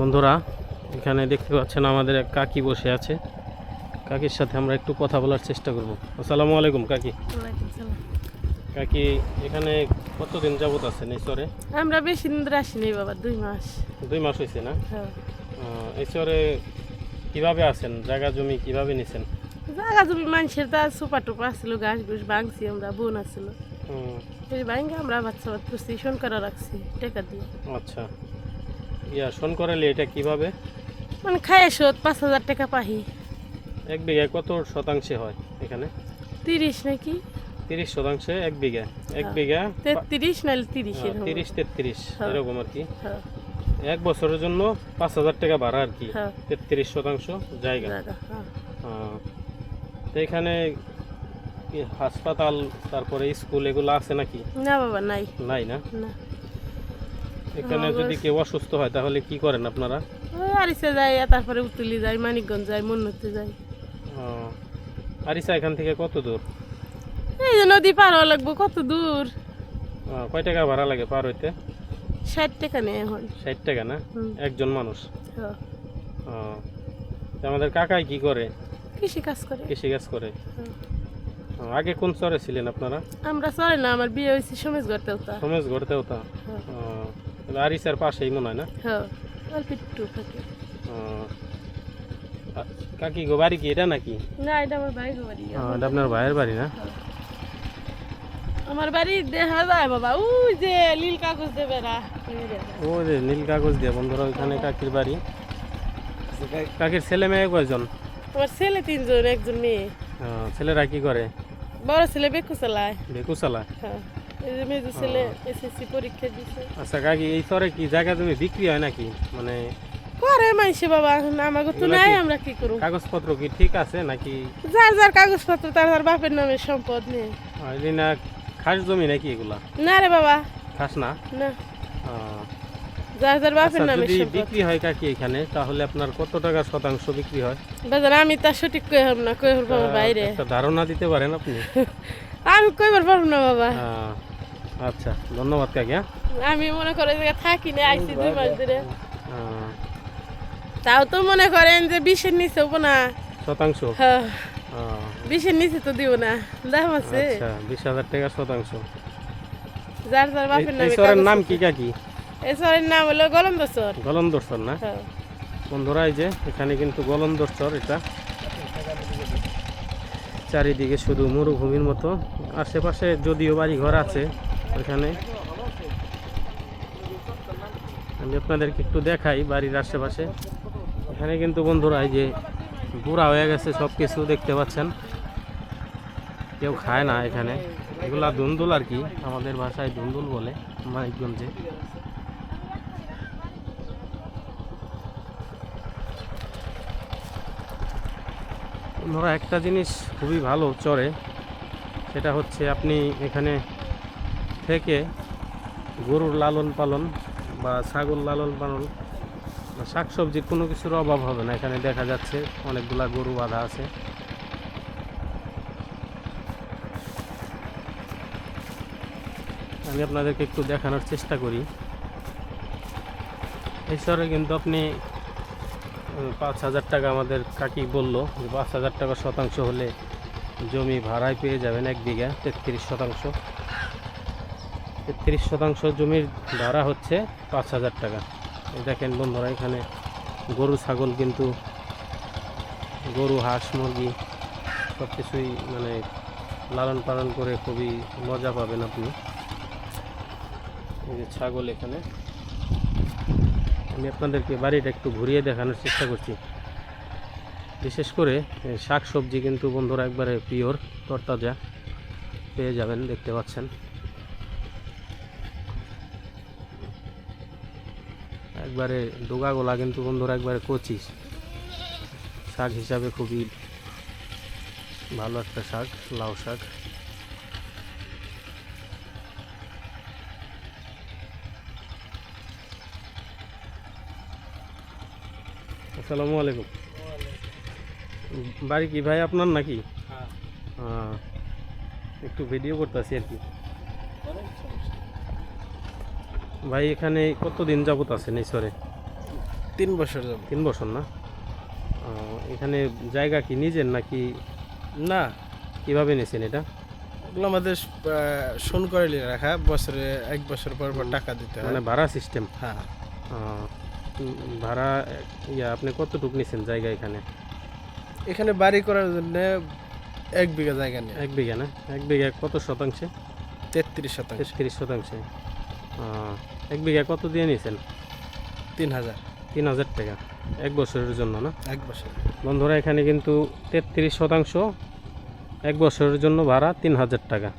বন্ধুরা এখানে দেখতে পাচ্ছেন আমাদের এক কাকি বসে আছে। কাকির সাথে আমরা একটু কথা বলার চেষ্টা করব। আসসালামু আলাইকুম কাকি। কাকি এখানে কতদিন যাবত আছেন এই চরে আমরা বেশি দিন ধরে আসিনি বাবা দুই মাস। দুই মাস হয়েছে না? হ্যাঁ। এই চরে কীভাবে আছেন? জায়গা জমি কীভাবে নিছেন? জায়গা জমি মানুষের তা সুপা টুপা আসছিল গাছ গুছ ভাঙছি আমরা বোন আসছিল ভাঙে আমরা বাচ্চা বাচ্চা করছি শোন করা রাখছি টাকা দিয়ে। আচ্ছা। ইয়া শোন করালে এটা কীভাবে? মানে খাই শোধ পাঁচ হাজার টাকা পাহি। এক বিঘায় কত শতাংশে হয় এখানে? তিরিশ নাকি? তিরিশ শতাংশে এক বিঘা। এক হ্যাঁ। বিঘা তেত্রিশ নাহলে তিরিশ তিরিশ তেত্রিশ হ্যাঁ। এরকম আর কি। হ্যাঁ, এক বছরের জন্য পাঁচ হাজার টাকা ভাড়া আর কি। হ্যাঁ, তেত্রিশ শতাংশ জায়গা। হ্যাঁ। তো এখানে হাসপাতাল তারপরে স্কুল এগুলো আছে নাকি? না বাবা নাই। নাই না। এখানে যদি কেউ অসুস্থ হয় তাহলে কি করেন আপনারা? ওই আরিসে যাই তারপরে উতুলি যাই মানিকগঞ্জ যাই মন্নতে যাই। আরিসা এখান থেকে কত দূর? এই যে নদী পার হওয়া লাগবো কত দূর? কয় টাকা ভাড়া লাগে পার হইতে? ষাট টাকা নেই এখন। ষাট টাকা না? একজন মানুষ। আমাদের কাকাই কি করে? কৃষি কাজ করে। কৃষিকাজ করে। হ্যাঁ। আগে কোন চরে ছিলেন আপনারা? আমরা চলে না আমার বিয়ে হয়েছে সমেজ করতে হতো সমেজ গড়তেও তা আরিসার পাশেই মনে হয় না? হ্যাঁ অল্প একটু থাকে। কাকি গো বাড়ি কি এটা নাকি? না এটা আমার বাড়ি। বাড়ি এটা আপনার ভাইয়ের বাড়ি না? আমার বাড়ি দেখা যায় বাবা। ওই যে নীল কাগজ দেবে না ও যে নীল কাগজ দিয়ে বন্ধুরা ওইখানে কাকির বাড়ি। কাকির ছেলে মেয়ে কয়জন? আমার ছেলে তিনজন একজন মেয়ে। ছেলেরা কি করে? বড় ছেলে বেকু চালায়। বেকুচালা হ্যাঁ। এই যে মেজো ছেলে এসএসসি পরীক্ষা দিছে। আচ্ছা কাকি এই কি জায়গা তুমি বিক্রি হয় নাকি? মানে করে মাইছে বাবা আমাকে তো নাই আমরা কি করব? কাগজপত্র কি ঠিক আছে নাকি? যার যার কাগজপত্র তার তার বাপের নামে সম্পদ নেই। না খাস জমি নাকি এগুলা? না রে বাবা। খাস না? না। যার যার বাপের আচ্ছা, নামে সম্পদ। বিক্রি হয় কাকি এখানে তাহলে আপনার কত টাকা শতাংশ বিক্রি হয়? বাজার আমি তা সঠিক কই হব না কই হব বাইরে? একটা ধারণা দিতে পারেন আপনি। আমি কইবার পারব না বাবা? আহ, আচ্ছা ধন্যবাদ কাকি হ্যাঁ? আমি মনে করে যে থাকি না আইসি দুই মাস ধরে। তাও তো মনে করেন যে বিশের নিচে হব না। শতাংশ? হ্যাঁ, বিশের নিচে তো দিব না দাম আছে। আচ্ছা বিশ হাজার টাকা শতাংশ। যার যার বাপের নামে কাগজ নাম কি কাকি? এই চরের নাম হলো গলন্দ চর। গলন্দর চর না? হ্যাঁ। বন্ধুরা এই যে এখানে কিন্তু গলন্দর চর এটা চারিদিকে শুধু মরুভূমির মতো। আশেপাশে যদিও বাড়ি ঘর আছে ওখানে আমি আপনাদেরকে একটু দেখাই বাড়ির আশেপাশে। এখানে কিন্তু বন্ধুরা এই যে বুড়া হয়ে গেছে সব কিছু দেখতে পাচ্ছেন। কেউ খায় না এখানে। এগুলা ধুন্দুল আর কি, আমাদের ভাষায় ধুন্দুল বলে মানিকগঞ্জে। ধরো একটা জিনিস খুবই ভালো চরে সেটা হচ্ছে আপনি এখানে থেকে গরুর লালন পালন বা ছাগল লালন পালন বা শাকসবজির কোনো কিছুর অভাব হবে না। এখানে দেখা যাচ্ছে অনেকগুলা গরু বাঁধা আছে। আমি আপনাদেরকে একটু দেখানোর চেষ্টা করি। এই কিন্তু আপনি পাঁচ হাজার টাকা আমাদের কাকি বলল যে পাঁচ হাজার টাকা শতাংশ হলে জমি ভাড়ায় পেয়ে যাবেন এক বিঘা তেত্রিশ শতাংশ। তেত্রিশ শতাংশ জমির ভাড়া হচ্ছে পাঁচ হাজার টাকা। এই দেখেন বন্ধুরা, এখানে গরু, ছাগল কিন্তু গরু, হাঁস, মুরগি সব কিছুই মানে লালন পালন করে খুবই মজা পাবেন আপনি। এই যে ছাগল এখানে। আমি আপনাদেরকে বাড়িটা একটু ঘুরিয়ে দেখানোর চেষ্টা করছি। বিশেষ করে শাক সবজি কিন্তু বন্ধুরা একবারে পিওর, তরতাজা। পেয়ে যাবেন, দেখতে পাচ্ছেন। একবারে ডোগাগোলা কিন্তু বন্ধুরা একবারে কচি শাক হিসাবে খুবই ভালো একটা শাক লাউ শাক। আসসালামু আলাইকুম। বাড়ি কি ভাই আপনার নাকি? হ্যাঁ। একটু ভিডিও করতেছি আর কি। ভাই এখানে কতদিন যাবত আছেন ঈশ্বরে তিন বছর যাব তিন বছর না? এখানে জায়গা কি নিজের নাকি না। কীভাবে নিয়েছেন এটা? ওগুলো আমাদের শোন করে নিয়ে রাখা। বছরে এক বছর পর পর টাকা দিতে মানে ভাড়া সিস্টেম হ্যাঁ। ভাড়া ইয়া আপনি কতটুকু নিয়েছেন জায়গা এখানে? এখানে বাড়ি করার জন্য এক বিঘা জায়গা নেই এক বিঘা না? এক বিঘা কত শতাংশে? তেত্রিশ শতাংশ। তেত্রিশ শতাংশে। এক বিঘা কত দিয়ে নিয়েছেন? তিন হাজার। তিন হাজার টাকা। এক বছরের জন্য না? এক বছর। বন্ধুরা এখানে কিন্তু তেত্রিশ শতাংশ এক বছরের জন্য ভাড়া তিন হাজার টাকা।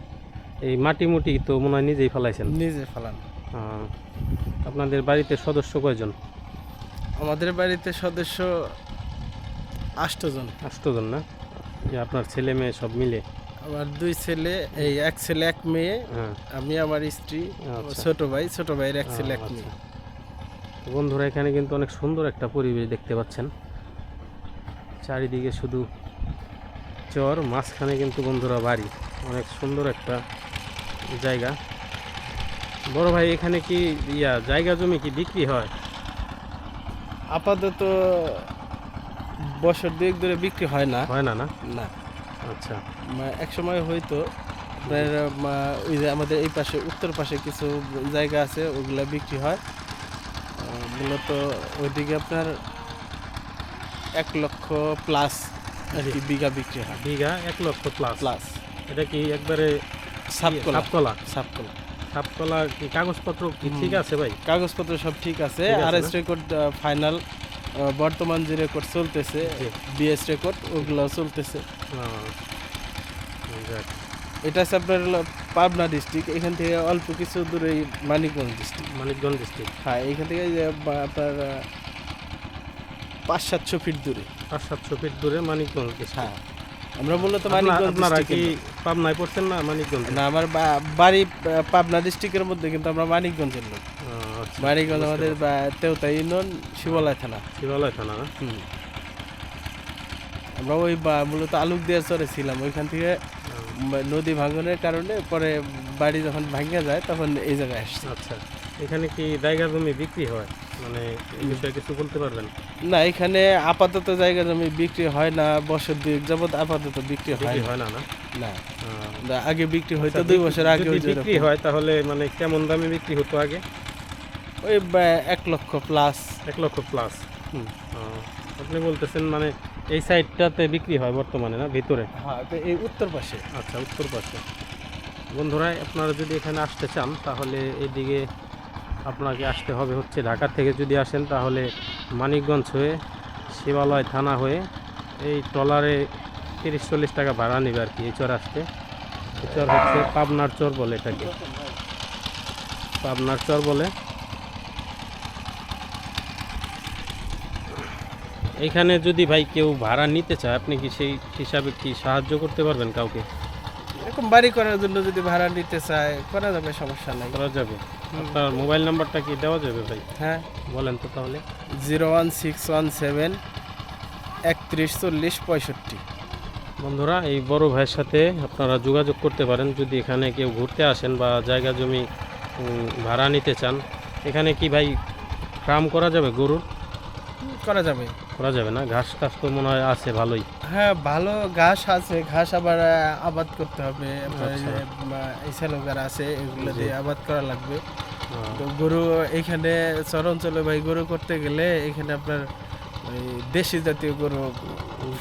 এই মাটি মুটি তো মনে হয় নিজেই ফেলাইছেন? নিজে ফেলান। আপনাদের বাড়িতে সদস্য কয়জন? আমাদের বাড়িতে সদস্য আষ্টজন আষ্টজন না? আপনার ছেলে মেয়ে সব মিলে? আমার দুই ছেলে এই এক ছেলে এক মেয়ে হ্যাঁ। আমি আমার স্ত্রী আচ্ছা। ছোট ভাই ছোট ভাইয়ের এক ছেলে এক আচ্ছা। মেয়ে। বন্ধুরা এখানে কিন্তু অনেক সুন্দর একটা পরিবেশ দেখতে পাচ্ছেন। চারিদিকে শুধু চর মাঝখানে কিন্তু বন্ধুরা বাড়ি। অনেক সুন্দর একটা জায়গা। বড় ভাই এখানে কি ইয়া জায়গা জমি কি বিক্রি হয়? আপাতত বছর দুয়েক ধরে বিক্রি হয় না। হয় না না? না। আচ্ছা। এক সময় হয়তো আপনার ওই যে আমাদের এই পাশে উত্তর পাশে কিছু জায়গা আছে ওগুলা বিক্রি হয়। মূলত ওইদিকে আপনার এক লক্ষ প্লাস আর কি বিঘা বিক্রি হয়। বিঘা এক লক্ষ প্লাস প্লাস এটা কি একবারে সাপকলা। সাপকলা? সাপকলা। সাপকলা কি কাগজপত্র কি ঠিক আছে ভাই? কাগজপত্র সব ঠিক আছে। আর? রেকর্ড ফাইনাল বর্তমান যে রেকর্ড চলতেছে বিএস রেকর্ড ওগুলো চলতেছে। এটা হচ্ছে আপনার হলো পাবনা ডিস্ট্রিক্ট এখান থেকে অল্প কিছু দূরে মানিকগঞ্জ ডিস্ট্রিক্ট মানিকগঞ্জ ডিস্ট্রিক্ট হ্যাঁ এখান থেকে আপনার পাঁচ সাতশো ফিট দূরে। পাঁচ সাতশো ফিট দূরে মানিকগঞ্জ হ্যাঁ আমরা মূলত মানিকগঞ্জ আপনারা কি পাবনায় পড়ছেন না মানিকগঞ্জ? না আমার বাড়ি পাবনা ডিস্ট্রিক্টের মধ্যে কিন্তু আমরা মানিকগঞ্জের লোক। আচ্ছা মানিকগঞ্জ আমাদের তেউতা ইউনিয়ন শিবালয় থানা। শিবালয় থানা আমরা ওই বা- মূলত আলুক দিয়ে চরে ছিলাম। ওইখান থেকে নদী ভাঙনের কারণে পরে বাড়ি যখন ভাঙা যায় তখন এই জায়গায় আসছে। আচ্ছা। এখানে কি জায়গা জমি বিক্রি হয়? মানে এই বিষয়ে কিছু বলতে পারবেন? না এখানে আপাতত জায়গা জমি বিক্রি হয় না বছর দুই যাবত আপাতত বিক্রি হয় হয় না না? না। আগে বিক্রি হয়তো আচ্ছা, দুই বছর আগে বিক্রি হয় তাহলে মানে কেমন দামে বিক্রি হতো আগে? ওই এক লক্ষ প্লাস এক লক্ষ প্লাস আপনি বলতেছেন মানে এই সাইডটাতে বিক্রি হয় বর্তমানে না ভিতরে? হ্যাঁ এই উত্তর পাশে। আচ্ছা উত্তর পাশে। বন্ধুরা আপনারা যদি এখানে আসতে চান তাহলে এদিকে আপনাকে আসতে হবে হচ্ছে ঢাকা থেকে যদি আসেন তাহলে মানিকগঞ্জ হয়ে শিবালয় থানা হয়ে এই ট্রলারে তিরিশ চল্লিশ টাকা ভাড়া নেবে আর কি, এই চর আসতে। চর হচ্ছে পাবনার চর বলে এটাকে। পাবনার চর বলে। এইখানে যদি ভাই কেউ ভাড়া নিতে চায়, আপনি কি সেই হিসাবে কি সাহায্য করতে পারবেন কাউকে? এরকম বাড়ি করার জন্য যদি ভাড়া নিতে চায় করা যাবে সমস্যা নাই। করা যাবে। আপনার মোবাইল নাম্বারটা কি দেওয়া যাবে ভাই? হ্যাঁ। বলেন তো তাহলে। Zero one six one seven একত্রিশ চল্লিশ পঁয়ষট্টি। বন্ধুরা এই বড় ভাইয়ের সাথে আপনারা যোগাযোগ করতে পারেন। যদি এখানে কেউ ঘুরতে আসেন বা জায়গা জমি ভাড়া নিতে চান এখানে কি ভাই ফার্ম করা যাবে গরুর? করা যাবে। করা যাবে না? ঘাস কাজ তো মনে হয় আছে ভালোই। হ্যাঁ ভালো ঘাস আছে। ঘাস আবার আবাদ করতে হবে। এই আচ্ছা। এই আছে এগুলো দিয়ে আবাদ করা লাগবে। তো গরু এখানে চর অঞ্চলে ভাই গরু করতে গেলে এখানে আপনার ওই দেশি জাতীয় গরু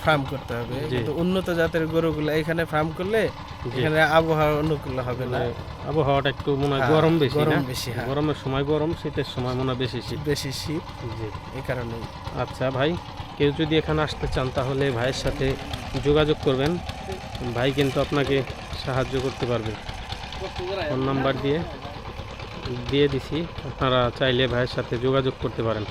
ফার্ম করতে হবে। কিন্তু উন্নত জাতের গরুগুলো এখানে ফার্ম করলে এখানে আবহাওয়া অনুকূল হবে না। আবহাওয়াটা একটু মনে হয় হ্যাঁ, গরম বেশি গরম? বেশি, হ্যাঁ। গরমের সময় গরম শীতের সময় মনে হয় বেশি শীত। বেশি শীত জি। এই কারণে আচ্ছা ভাই কেউ যদি এখানে আসতে চান তাহলে ভাইয়ের সাথে যোগাযোগ করবেন। ভাই কিন্তু আপনাকে সাহায্য করতে পারবে। ফোন নাম্বার দিয়ে দিয়ে দিছি। আপনারা চাইলে ভাইয়ের সাথে যোগাযোগ করতে পারেন।